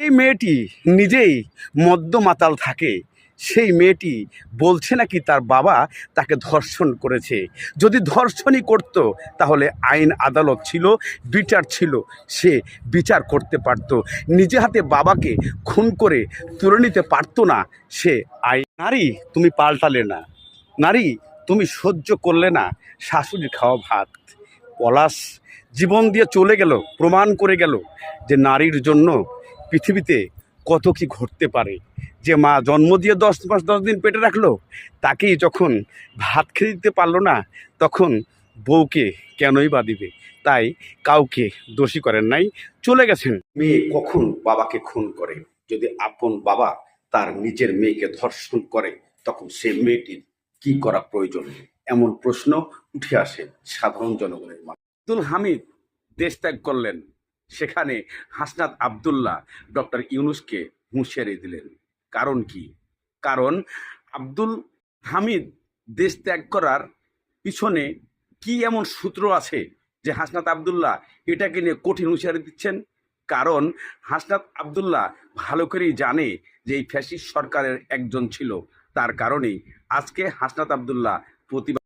এই মেয়েটি নিজেই মদ্য মাতাল থাকে। সেই মেয়েটি বলছে নাকি তার বাবা তাকে ধর্ষণ করেছে। যদি ধর্ষণই করত, তাহলে আইন আদালত ছিল, বিচার ছিল, সে বিচার করতে পারত। নিজে হাতে বাবাকে খুন করে তুলে নিতে পারতো না, সে আইন নারী, তুমি পাল্টালে না। নারী, তুমি সহ্য করলে না। শাশুড়ির খাওয়া ভাত। পলাশ জীবন দিয়ে চলে গেল, প্রমাণ করে গেল যে নারীর জন্য পৃথিবীতে কত কি ঘটতে পারে? যে মা জন্ম দিয়ে দশ মাস, দশ দিন পেটে রাখল, তাকেই যখন ভাত খেতে দিতে পারল না, তখন বউকে কেনই বা দিবে? তাই কাউকে দোষী করেন নাই, চলে গেছেন। মেয়ে কখন বাবাকে খুন করে? যদি আপন বাবা তার নিজের মেয়েকে ধর্ষণ করে, তখন সে মেয়েটির কি করা প্রয়োজন? এমন প্রশ্ন উঠে আসে সাধারণ জনগণের মাঝে। আব্দুল হামিদ দেশ ত্যাগ করলেন। সেখানে হাসনাত আবদুল্লাহ ডক্টর ইউনুসকে হুঁশিয়ারি দিলেন। কারণ কি? কারণ আব্দুল হামিদ দেশ ত্যাগ করার পিছনে কি এমন সূত্র আছে যে হাসনাত আবদুল্লাহ এটাকে নিয়ে কঠিন হুঁশিয়ারি দিচ্ছেন? কারণ হাসনাত আবদুল্লাহ ভালো করেই জানে যে এই ফ্যাসিস্ট সরকারের একজন ছিল। তার কারণেই আজকে হাসনাত আবদুল্লাহ প্রতিবাদ